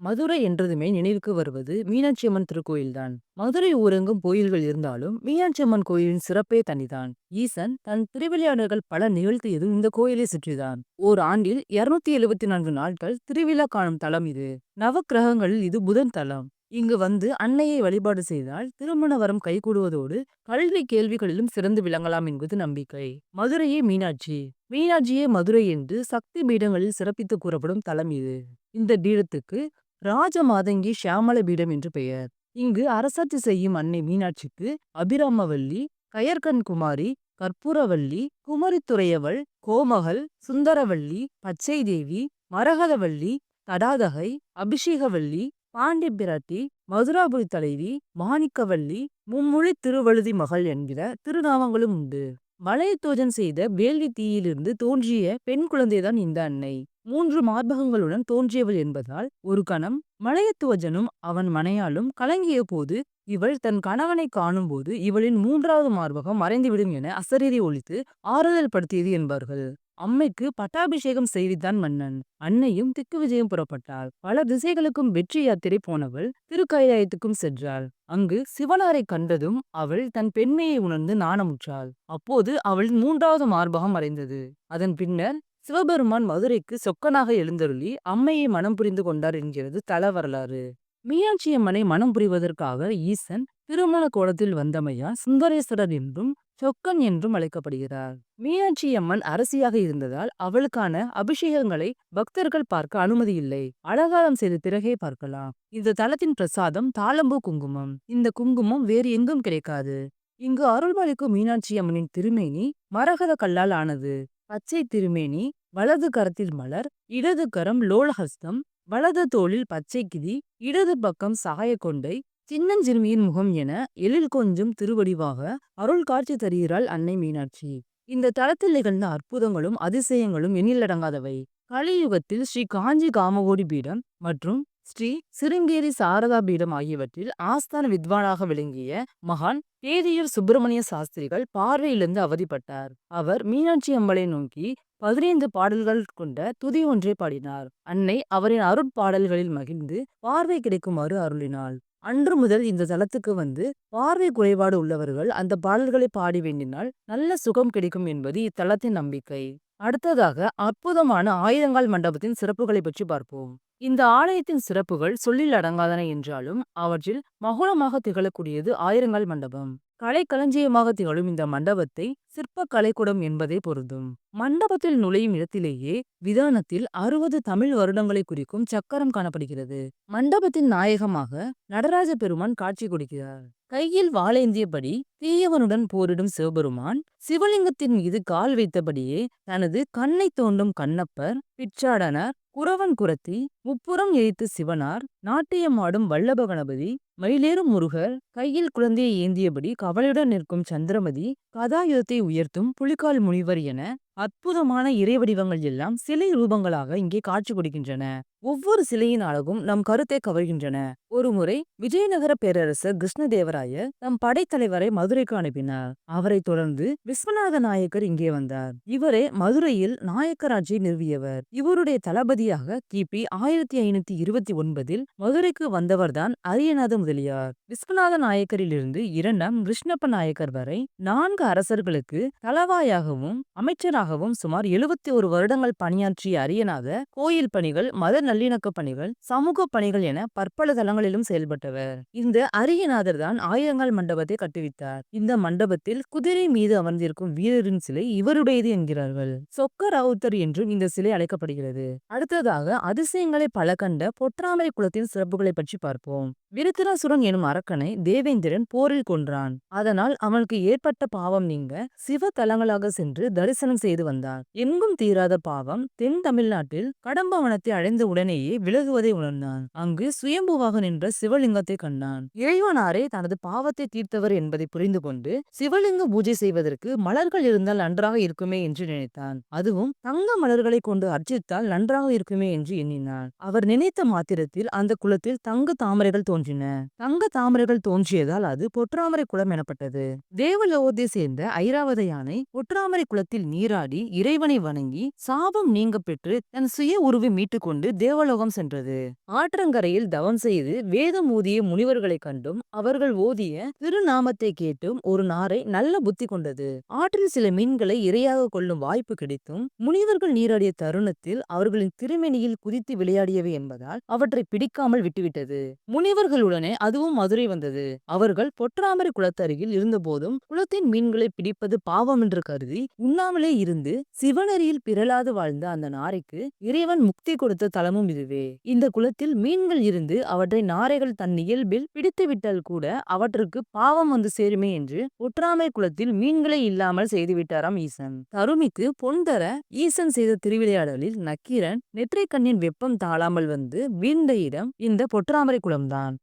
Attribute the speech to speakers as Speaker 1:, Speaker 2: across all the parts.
Speaker 1: மதுரை என்றதுமே நினைவுக்கு வருவது மீனாட்சி அம்மன் திருக்கோயில்தான். மதுரை ஊரெங்கும் கோயில்கள் இருந்தாலும் மீனாட்சி அம்மன் கோயிலின் சிறப்பே தனிதான். ஈசன் தன் திருவிளையாடல்கள் பல நிகழ்த்தியதும் இந்த கோயிலை சுற்றிதான். ஓர் ஆண்டில் இருநூத்தி எழுபத்தி நான்கு நாட்கள் திருவிழா காணும் தலம் இது. நவக்கிரகங்களில் இது புதன் தலம். இங்கு வந்து அன்னையை வழிபாடு செய்தால் திருமண வரம் கைகூடுவதோடு கல்வி கேள்விகளிலும் சிறந்து விளங்கலாம் என்பது நம்பிக்கை. மதுரையே மீனாட்சி மீனாட்சியே மதுரை என்று சக்தி பீடங்களில் சிறப்பித்து கூறப்படும் தலம் இது. இந்த பீடத்துக்கு ராஜமாதங்கி ஷியாமள பீடம் என்று பெயர். இங்கு அரசாட்சி செய்யும் அன்னை மீனாட்சிக்கு அபிராமவல்லி, கயர்கண் குமாரி, கற்பூரவல்லி, குமரித்துறையவள், கோமகள், சுந்தரவல்லி, பச்சை தேவி, மரகதவல்லி, தடாதகை, அபிஷேகவல்லி, பாண்டிய பிராட்டி, மதுராபுரி தலைவி, மாணிக்கவல்லி, மும்மொழி திருவழுதி மகள் என்கிற திருநாமங்களும் உண்டு. மலையத்தோஜன் செய்த வேள்வி தீயிலிருந்து தோன்றிய பெண் குழந்தைதான் இந்த அன்னை. மூன்று மார்பகங்களுடன் தோன்றியவள் என்பதால் ஒரு கணம் மலையத்துவஜனும் அவன் மனையாளும் கலங்கிய போது இவள் தன் கணவனை காணும்போது இவளின் மூன்றாவது மார்பகம் மறைந்துவிடும் என அசரீதி ஒழித்து ஆறுதல் படுத்தியது என்பார்கள். அம்மைக்கு பட்டாபிஷேகம் செய்தித்தான் மன்னன். அன்னையும் திக்கு விஜயம் புறப்பட்டாள். பல திசைகளுக்கும் வெற்றி யாத்திரை போனவள் திருக்கைலாயத்துக்கும் சென்றாள். அங்கு சிவனாரை கண்டதும் அவள் தன் பெண்மையை உணர்ந்து நாணமுற்றாள். அப்போது அவள் மூன்றாவது மார்பகம் மறைந்தது. அதன் பின்னர் சிவபெருமான் மதுரைக்கு சொக்கனாக எழுந்தருளி அம்மையை மனம் புரிந்து கொண்டார் என்கிறது தல வரலாறு. மீனாட்சி அம்மனை மனம் புரிவதற்காக ஈசன் திருமண கோலத்தில் வந்தமையா சுந்தரேஸ்வரர் என்றும் சொக்கன் என்றும் அழைக்கப்படுகிறார். மீனாட்சி அம்மன் அரசியாக இருந்ததால் அவளுக்கான அபிஷேகங்களை பக்தர்கள் பார்க்க அனுமதி இல்லை. அலங்காரம் செய்த பிறகே பார்க்கலாம். இந்த தலத்தின் பிரசாதம் தாளம்பூ குங்குமம். இந்த குங்குமம் வேறு எங்கும் கிடைக்காது. இங்கு அருள்மொழிக்கும் மீனாட்சி அம்மனின் திருமேனி மரகத கல்லால் ஆனது. பச்சை திருமேனி வலது கரத்தில் மலர் இடது கரம் லோலஹஸ்தம் வலது தோளில் பச்சை கிதி இடது பக்கம் சகாய கொண்டை சின்னஞ்சிறுமியின் முகம் என எழில் கொஞ்சம் திருவடிவாக அருள் காட்சி தருகிறாள் அன்னை மீனாட்சி. இந்த தளத்தில் நிகழ்ந்த அற்புதங்களும் அதிசயங்களும் எண்ணிலடங்காதவை. கலியுகத்தில் ஸ்ரீ காஞ்சி காமகோடி பீடம் மற்றும் ஸ்ரீ சிருங்கேரி சாரதா பீடம் ஆகியவற்றில் ஆஸ்தான வித்வானாக விளங்கிய மகான் பேரியர் சுப்பிரமணிய சாஸ்திரிகள் பார்வையிலிருந்து அவதிப்பட்டார். அவர் மீனாட்சி அம்மனை நோக்கி பதினைந்து பாடல்கள் கொண்ட துதி ஒன்றை பாடினார். அன்னை அவரின் அருட்பாடல்களில் மகிழ்ந்து பார்வை கிடைக்குமாறு அருளினாள். அன்று முதல் இந்த தலத்துக்கு வந்து பார்வை குறைபாடு உள்ளவர்கள் அந்த பாடல்களை பாடி வேண்டினால் நல்ல சுகம் கிடைக்கும் என்பது இத்தலத்தின் நம்பிக்கை. அடுத்ததாக அற்புதமான ஆயிரங்கால் மண்டபத்தின் சிறப்புகளை பற்றி பார்ப்போம். இந்த ஆலயத்தின் சிறப்புகள் சொல்லில் அடங்காதன என்றாலும் அவற்றில் மகுடமாக திகழக்கூடியது ஆயிரங்கால் மண்டபம். கலைக்களஞ்சியமாக திகழும் இந்த மண்டபத்தை சிற்ப கலைக்கூடம் என்பதே பொருந்தும். மண்டபத்தில் நுழையும் இடத்திலேயே விதானத்தில் அறுபது தமிழ் வருடங்களை குறிக்கும் சக்கரம் காணப்படுகிறது. மண்டபத்தின் நாயகமாக நடராஜ பெருமான் காட்சி கொடுக்கிறார். கையில் வாளேந்தியபடி தீயவனுடன் போரிடும் சிவபெருமான் சிவலிங்கத்தின் மீது கால் வைத்தபடியே தனது கண்ணை தோண்டும் கண்ணப்பர் பிச்சாடனர் குறவன் குரத்தி முப்புறம் எரித்து சிவனார் நாட்டியமாடும் வல்லப கணபதி மயிலேறும் முருகர் கையில் குழந்தையை ஏந்தியபடி கவலையுடன் நிற்கும் சந்திரமதி கதாயுதத்தை உயர்த்தும் புலிகால் முனிவர் என அற்புதமான இறை வடிவங்கள் எல்லாம் சிலை ரூபங்களாக இங்கே காட்சி கொடுக்கின்றன. ஒவ்வொரு சிலையின் அழகும் நம் கருத்தை கவர்கின்றன. ஒருமுறை விஜயநகர பேரரசர் கிருஷ்ணதேவராய தம் படைத்தலைவரை மதுரைக்கு அனுப்பினார். அவரைத் தொடர்ந்து விஸ்வநாத நாயக்கர் இங்கே வந்தார். இவரே மதுரையில் நாயக்கராட்சியை நிறுவியவர். இவருடைய தளபதியாக கிபி ஆயிரத்தி ஐநூத்தி இருபத்தி ஒன்பதில் மதுரைக்கு வந்தவர்தான் அரியநாத முதலியார். விஸ்வநாத நாயக்கரிலிருந்து இரண்டாம் கிருஷ்ணப்ப நாயக்கர் வரை நான்கு அரசர்களுக்கு தளவாயாகவும் அமைச்சராகவும் சுமார் எழுபத்தி ஒரு வருடங்கள் பணியாற்றிய அரியநாத கோயில் பணிகள் மத நல்லிணக்க பணிகள் சமூக பணிகள் என பற்பல தளங்களிலும் செயல்பட்டவர். இந்த அரியநாதர் தான் ஆயிரங்கால் மண்டபத்தை கட்டுவித்தார். இந்த மண்டபத்தில் குதிரை மீது அமர்ந்திருக்கும் வீரரின் சிலை இவருடையது என்கிறார்கள். சொக்க ராவுத்தர் என்றும் இந்த சிலை அழைக்கப்படுகிறது. அடுத்ததாக அதிசயங்களை பல கண்ட பொற்றாமரை குலத்தின் சிறப்புகளை பற்றி பார்ப்போம். விருத்திராசுரன் எனும் அரக்கனை தேவேந்திரன் போரில் கொன்றான். அதனால் அவனுக்கு ஏற்பட்ட பாவம் நீங்க சிவ தலங்களாக சென்று தரிசனம் செய்து வந்தார் எங்கும் தீராத பாவம் தென் தமிழ்நாட்டில் கடம்பவனத்தை அடைந்த உடனேயே விலகுவதை உணர்ந்தான். அங்கு சுயம்புவாக நின்ற சிவலிங்கத்தை கண்டான். இறைவனாரே தனது பாவத்தை தீர்த்தவர் என்பதை புரிந்து கொண்டு சிவலிங்க பூஜை செய்வதற்கு மலர்கள் இருந்தால் நன்றாக இருக்குமே என்று நினைத்தான். அதுவும் தங்க மலர்களை கொண்டு அர்ச்சித்தால் நன்றாக இருக்குமே என்று எண்ணினான். அவர் நினைத்த மாத்திரத்தில் அந்த குளத்தில் தங்க தாமரைகள் தோன்றின. தங்க தாமரைகள் தோன்றியதால் அது பொற்றாமரை குளம் எனப்பட்டது. தேவலோகத்தை சேர்ந்த ஐராவத யானை பொற்றாமரை குளத்தில் நீராடி இறைவனை வணங்கி சாபம் நீங்க பெற்று தன் சுய உருவை மீட்டுக்கொண்டு தேவலோகம் சென்றது ஆற்றங்கரையில் தவம் செய்து வேதம் ஊதிய முனிவர்களைக் கண்டும் அவர்கள் ஓதிய திருநாமத்தை கேட்டும் ஒரு நாரை நல்ல புத்தி கொண்டது ஆற்றில் சில மீன்களை இரையாக கொள்ளும் வாய்ப்பு கிடைத்தும் முனிவர்கள் நீராடிய தருணத்தில் அவர்களின் திருமணியில் குதித்து விளையாடியவை என்பதால் அவற்றை பிடிக்காமல் விட்டுவிட்டது. முனிவர்களுடனே அதுவும் மதுரை வந்தது. அவர்கள் பொற்றாமரை குளத்தருகில் இருந்தபோதும் குளத்தின் மீன்களை பிடிப்பது பாவம் என்று கருதி உண்ணாமலே இருந்து சிவனரியில் பிறலாது வாழ்ந்த அந்த நாரைக்கு இறைவன் முக்தி கொடுத்த தலமும் இதுவே. இந்த குளத்தில் மீன்கள் இருந்து அவற்றை நாரைகள் தன் இயல்பில் பிடித்துவிட்டால் கூட அவற்றுக்கு பாவம் வந்து சேருமே என்று ஒற்றாமை குளத்தில் மீன்களை இல்லாமல் செய்துவிட்டாராம் ஈசன். தருமிக்கு பொன் தர ஈசன் செய்த திருவிளையாடலில் நக்கீரன் நெற்றை கண்ணின் வெப்பம் தாழாமல் வந்து வீழ்ந்த இடம் இந்த பொற்றாமரை குளம்தான்.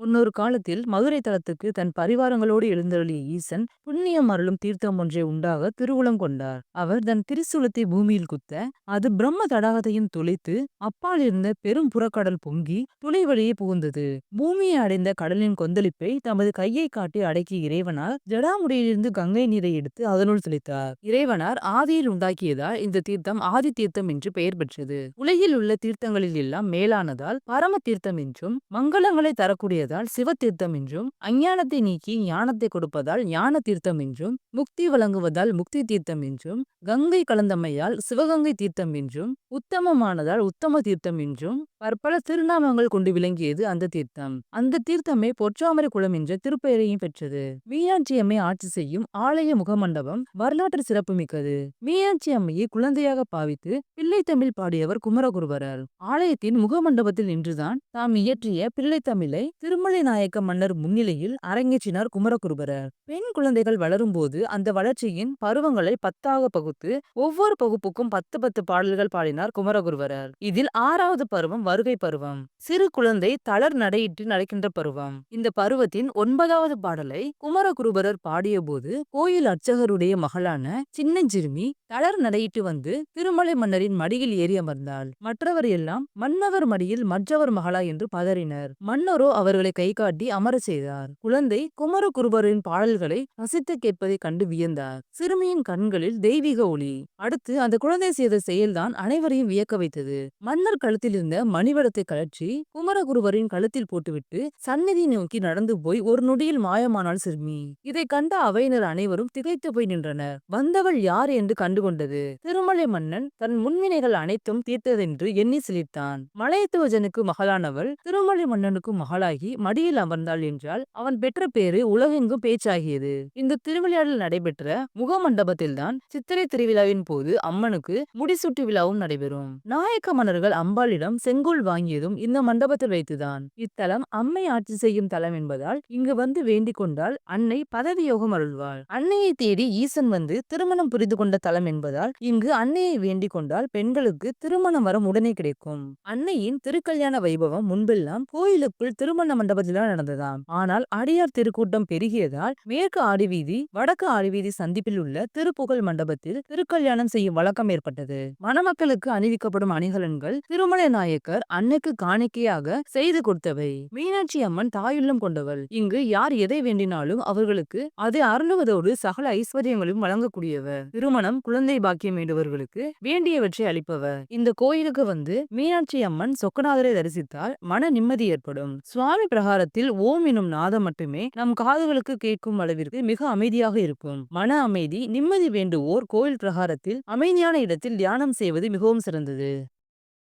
Speaker 1: முன்னொரு காலத்தில் மதுரை தலத்துக்கு தன் பரிவாரங்களோடு எழுந்தருளிய ஈசன் புண்ணியம் அருளும் தீர்த்தம் ஒன்றை உண்டாக திருவுளம் கொண்டார். அவர் தன் திரிசூலத்தை பூமியில் குத்த அது பிரம்ம தடாகத்தையும் துளைத்து அப்பால் இருந்த பெரும் புறக்கடல் பொங்கி துளை வழியே புகுந்தது. பூமியை அடைந்த கடலின் கொந்தளிப்பை தமது கையை காட்டி அடக்கிய இறைவனார் ஜடாமுடியிலிருந்து கங்கை நீரை எடுத்து அதனுள் தெளித்தார். இறைவனார் ஆதியில் உண்டாக்கியதால் இந்த தீர்த்தம் ஆதி தீர்த்தம் என்று பெயர் பெற்றது. உலகில் உள்ள தீர்த்தங்களில் எல்லாம் மேலானதால் பரம தீர்த்தம் என்றும் மங்களங்களை தரக்கூடியது சிவ சிவதீர்த்தம் என்றும் அஞ்ஞானத்தை நீக்கி ஞானத்தை கொடுப்பதால் ஞான தீர்த்தம் என்றும் முக்தி வழங்குவதால் முக்தி தீர்த்தம் என்றும் கங்கை கலந்தமையால் சிவகங்கை தீர்த்தம் என்றும் உத்தமமானதால் உத்தம தீர்த்தம் என்றும் பற்பல திருநாமங்கள் கொண்டு விளங்கியது அந்த தீர்த்தம். அந்த தீர்த்தமே பொற்றாமரை குளம் என்ற திருப்பெயரையும் பெற்றது. மீனாட்சி அம்மை ஆட்சி செய்யும் ஆலய முகமண்டபம் வரலாற்று சிறப்புமிக்கது மீனாட்சி அம்மையை குழந்தையாக பாவித்து பிள்ளை தமிழ் பாடியவர் குமரகுருவரர். ஆலயத்தின் முகமண்டபத்தில் நின்றுதான் தாம் இயற்றிய பிள்ளை தமிழை திருமலை நாயக்க மன்னர் முன்னிலையில் அரங்கேற்றினார் குமரகுருபரர் பெண் குழந்தைகள் வளரும்போது அந்த வளர்ச்சியின் பருவங்களை பத்தாக பகுத்து ஒவ்வொரு பகுப்புக்கும் பத்து பத்து பாடல்கள் பாடினார் குமரகுருவரர். இதில் ஆறாவது பருவம் வருகை பருவம். சிறு குழந்தை தளர் நடையிட்டு நடக்கின்ற பருவம். இந்த பருவத்தின் ஒன்பதாவது பாடலை குமரகுருபரர் பாடியபோது கோயில் அர்ச்சகருடைய மகளான சின்னஞ்சிறுமி தளர் நடையிட்டு வந்து திருமலை மன்னரின் மடியில் ஏறி அமர்ந்தாள். மற்றவர் எல்லாம் மன்னவர் மடியில் மற்றவர் மகளா என்று பதறினர். மன்னரோ அவர்களை கை காட்டி அமர செய்தார். குழந்தை குமரகுருபரின் பாடல்களை ரசித்து கேட்பதைக் கண்டு வியந்தார். சிறுமியின் கண்களில் தெய்வீக ஒளி. அடுத்து அந்த குழந்தை செய்த செயல்தான் அனைவரையும் வியக்க வைத்தது. மன்னர் கழுத்தில் இருந்த மணிவடத்தை கழற்றி குமரகுருவரின் கழுத்தில் போட்டுவிட்டு சந்நிதி நோக்கி நடந்து போய் ஒரு நொடியில் மாயமானாள் சிறுமி. இதை கண்ட அவையினர் அனைவரும் திகைத்து போய் நின்றனர். வந்தவள் யார் என்று கண்டுகொண்டது. திருமலை மன்னன் தன் முன்வினைகள் அனைத்தும் தீர்த்ததென்று எண்ணி சிலித்தான் மலையத்துவஜனுக்கு மகளானவள் திருமலை மன்னனுக்கு மகளாகி மடியில் அமர்ந்தாள் என்றால் அவன் பெற்ற பேரு உலகெங்கும் பேச்சாகியது. இந்த திருவிழாவில் நடைபெற்ற முகமண்டபத்தில்தான் சித்திரை திருவிழாவின் போது அம்மனுக்கு முடிசூட்டு விழாவும் நடைபெறும். நாயக்க மன்னர்கள் அம்பாளிடம் செங்கோல் வாங்கியதும் இந்த மண்டபத்தில் வைத்துதான். இத்தலம் அம்மை ஆட்சி செய்யும் தலம் என்பதால் இங்கு வந்து வேண்டிக் கொண்டால் அன்னை பதவி யோகம் அருள்வாள். அன்னையை தேடி ஈசன் வந்து திருமணம் புரிந்து கொண்ட தலம் என்பதால் இங்கு அன்னையை வேண்டிக் கொண்டால் பெண்களுக்கு திருமணம் வரம் உடனே கிடைக்கும். அன்னையின் திருக்கல்யாண வைபவம் முன்பெல்லாம் கோயிலுக்குள் திருமண மண்டபத்தில்தான் நடந்ததாம். ஆனால் அடியார் திருக்கூட்டம் பெருகியதால் மேற்கு ஆடிவீதி வடக்கு ஆடிவீதி சந்திப்பில் உள்ள திருப்புகழ் மண்டபத்தில் திருக்கல்யாணம் செய்யும் வழக்கம் ஏற்பட்டது. மணமக்களுக்கு அணிவிக்கப்படும் அணிகலன்கள் திருமலை நாயக்கர் அன்னைக்கு காணிக்கையாக செய்து கொடுத்தவை. மீனாட்சி அம்மன் தாயுள்ளம் கொண்டவள். இங்கு யார் எதை வேண்டினாலும் அவர்களுக்கு அதை அருளுவதோடு சகல ஐஸ்வர்யங்களும் வழங்கக்கூடியவர். திருமணம் குழந்தை பாக்கியம் வேண்டுவர்களுக்கு வேண்டியவற்றை அளிப்பவர். இந்த கோயிலுக்கு வந்து மீனாட்சி அம்மன் சொக்கநாதரை தரிசித்தால் மன நிம்மதி ஏற்படும். சுவாமி பிரகாரத்தில் ஓம் எனும் நாதம் மட்டுமே நம் காதுகளுக்கு கேட்கும் அளவிற்கு மிக அமைதியாக இருக்கும். மன அமைதி நிம்மதி வேண்டுவோர் கோயில் பிரகாரத்தில் அமைதியான இடத்தில் தியானம் செய்வது மிகவும் சிறந்தது.